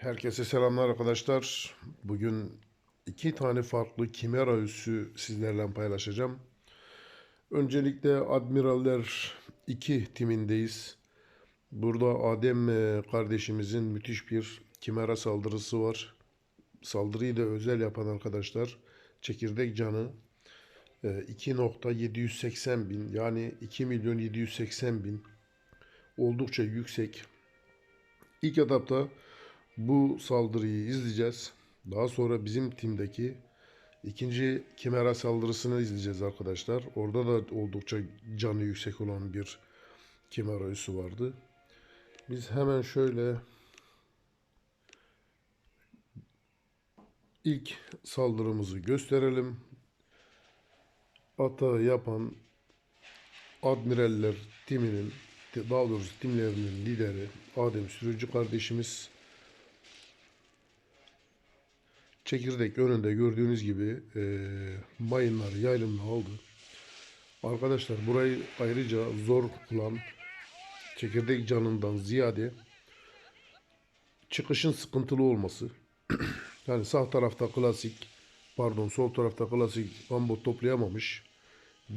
Herkese selamlar arkadaşlar. Bugün iki tane farklı Kimera üssü sizlerle paylaşacağım. Öncelikle Admiraller 2 timindeyiz. Burada Adem e, kardeşimizin müthiş bir Kimera saldırısı var. Saldırıyı da özel yapan arkadaşlar çekirdek canı e, 2.780 bin yani 2 milyon 780 bin oldukça yüksek. İlk etapta bu saldırıyı izleyeceğiz. Daha sonra bizim timdeki ikinci Kimera saldırısını izleyeceğiz arkadaşlar. Orada da oldukça canı yüksek olan bir Kimera üssü vardı. Biz hemen şöyle ilk saldırımızı gösterelim. Ata yapan Admiraller timinin daha doğrusu timlerinin lideri Adem Sürücü kardeşimiz çekirdek önünde gördüğünüz gibi e, mayınları yaylımla aldı. Arkadaşlar burayı ayrıca zor kılan çekirdek canından ziyade çıkışın sıkıntılı olması. yani sağ tarafta klasik pardon sol tarafta klasik bambot toplayamamış.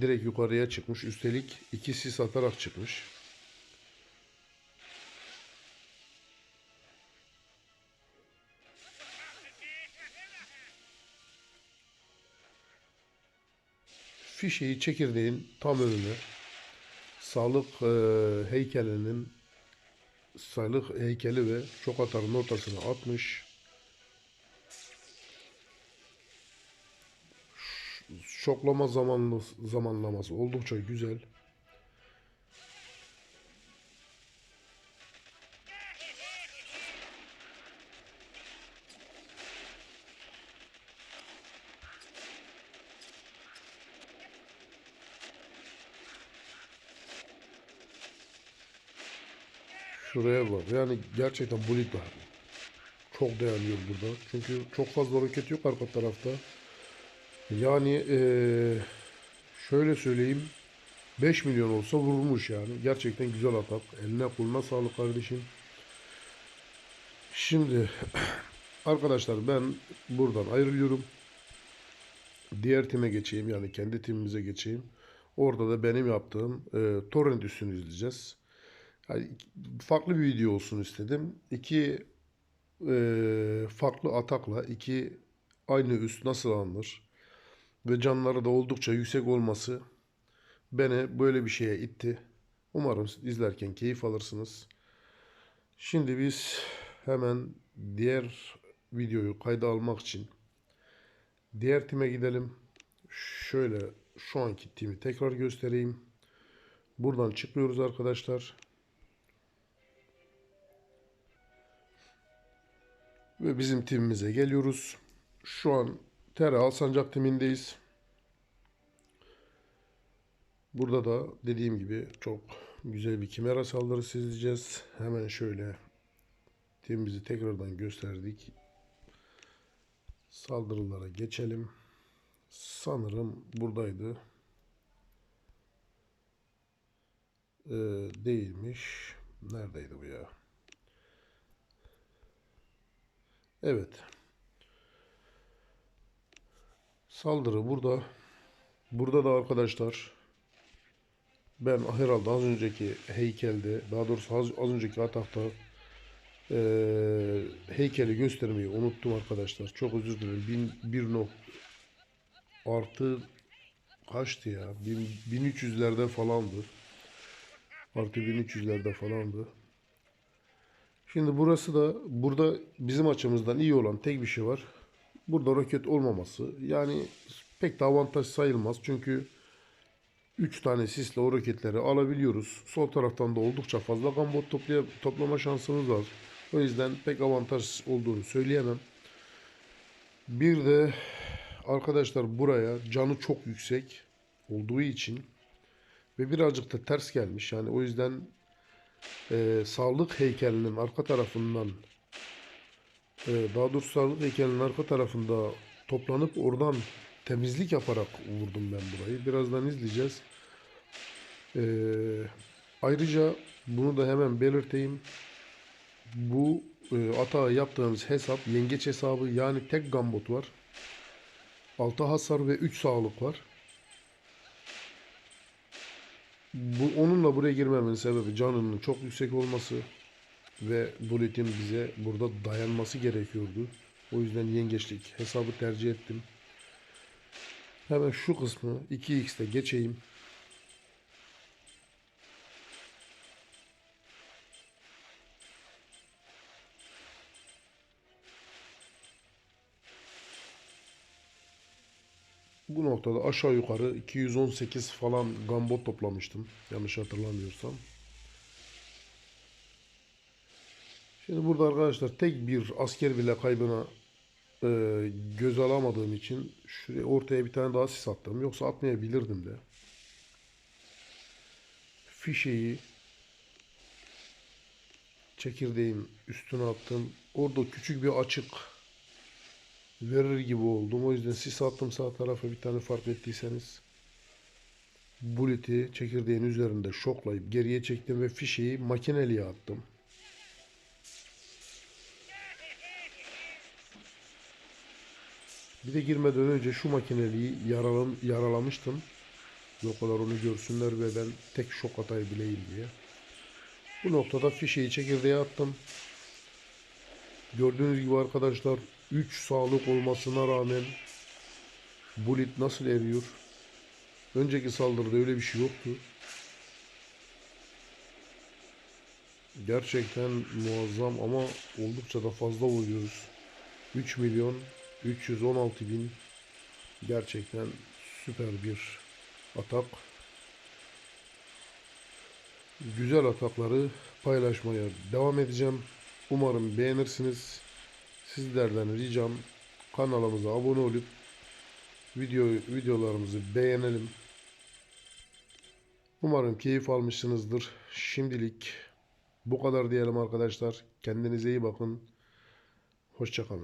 Direkt yukarıya çıkmış. Üstelik iki sis atarak çıkmış. Fişeyi çekirdeğin tam önüne sağlık e, heykelinin sağlık heykeli ve çok atarın ortasına atmış. Şoklama zamanlı, zamanlaması oldukça güzel. Şuraya bak. Yani gerçekten bulit var. Çok dayanıyor burada. Çünkü çok fazla roket yok arka tarafta. Yani eee, şöyle söyleyeyim. 5 milyon olsa vurmuş yani. Gerçekten güzel atak. Eline koluna sağlık kardeşim. Şimdi arkadaşlar ben buradan ayrılıyorum. Diğer time geçeyim yani kendi timimize geçeyim. Orada da benim yaptığım e, torrent üstünü izleyeceğiz. Yani farklı bir video olsun istedim. İki e, farklı atakla iki aynı üst nasıl alınır ve canları da oldukça yüksek olması beni böyle bir şeye itti. Umarım izlerken keyif alırsınız. Şimdi biz hemen diğer videoyu kayda almak için diğer time gidelim. Şöyle şu anki timi tekrar göstereyim. Buradan çıkıyoruz arkadaşlar. Ve bizim timimize geliyoruz. Şu an Tera Alsancak timindeyiz. Burada da dediğim gibi çok güzel bir kimera saldırısı izleyeceğiz. Hemen şöyle timimizi tekrardan gösterdik. Saldırılara geçelim. Sanırım buradaydı. Ee, değilmiş. Neredeydi bu ya? Evet. Saldırı burada. Burada da arkadaşlar ben herhalde az önceki heykelde daha doğrusu az, az önceki atakta eee, heykeli göstermeyi unuttum arkadaşlar. Çok özür dilerim. Bin, bir nok artı kaçtı ya? Bin, 1300'lerde falandı. Artı 1300'lerde falandı. Şimdi burası da burada bizim açımızdan iyi olan tek bir şey var. Burada roket olmaması. Yani pek de avantaj sayılmaz. Çünkü 3 tane sisle o roketleri alabiliyoruz. Sol taraftan da oldukça fazla gambot toplaya, toplama şansımız var. O yüzden pek avantaj olduğunu söyleyemem. Bir de arkadaşlar buraya canı çok yüksek olduğu için ve birazcık da ters gelmiş. Yani o yüzden e, sağlık heykelinin arka tarafından e, daha doğrusu sağlık heykelinin arka tarafında toplanıp oradan temizlik yaparak vurdum ben burayı. Birazdan izleyeceğiz. E, ayrıca bunu da hemen belirteyim. Bu e, atağı yaptığımız hesap yengeç hesabı yani tek gambot var. 6 hasar ve 3 sağlık var. Bu onunla buraya girmemin sebebi canının çok yüksek olması ve Bullet'in bize burada dayanması gerekiyordu. O yüzden yengeçlik hesabı tercih ettim. Hemen şu kısmı 2x'te geçeyim. Bu noktada aşağı yukarı 218 falan gambot toplamıştım. Yanlış hatırlamıyorsam. Şimdi burada arkadaşlar tek bir asker bile kaybına e, göz alamadığım için şuraya ortaya bir tane daha sis attım. Yoksa atmayabilirdim de. Fişeyi çekirdeğin üstüne attım. Orada küçük bir açık verir gibi oldum. O yüzden sis attım sağ tarafa bir tane fark ettiyseniz. Bullet'i çekirdeğin üzerinde şoklayıp geriye çektim ve fişeyi makineliye attım. Bir de girmeden önce şu makineliği yaralam, yaralamıştım. O kadar onu görsünler ve ben tek şok atabileyim diye. Bu noktada fişeyi çekirdeğe attım. Gördüğünüz gibi arkadaşlar 3 sağlık olmasına rağmen Bullet nasıl eriyor? Önceki saldırıda öyle bir şey yoktu. Gerçekten muazzam ama oldukça da fazla vuruyoruz. 3 milyon 316 bin gerçekten süper bir atak. Güzel atakları paylaşmaya devam edeceğim. Umarım beğenirsiniz. Sizlerden ricam kanalımıza abone olup video videolarımızı beğenelim. Umarım keyif almışsınızdır. Şimdilik bu kadar diyelim arkadaşlar. Kendinize iyi bakın. Hoşçakalın.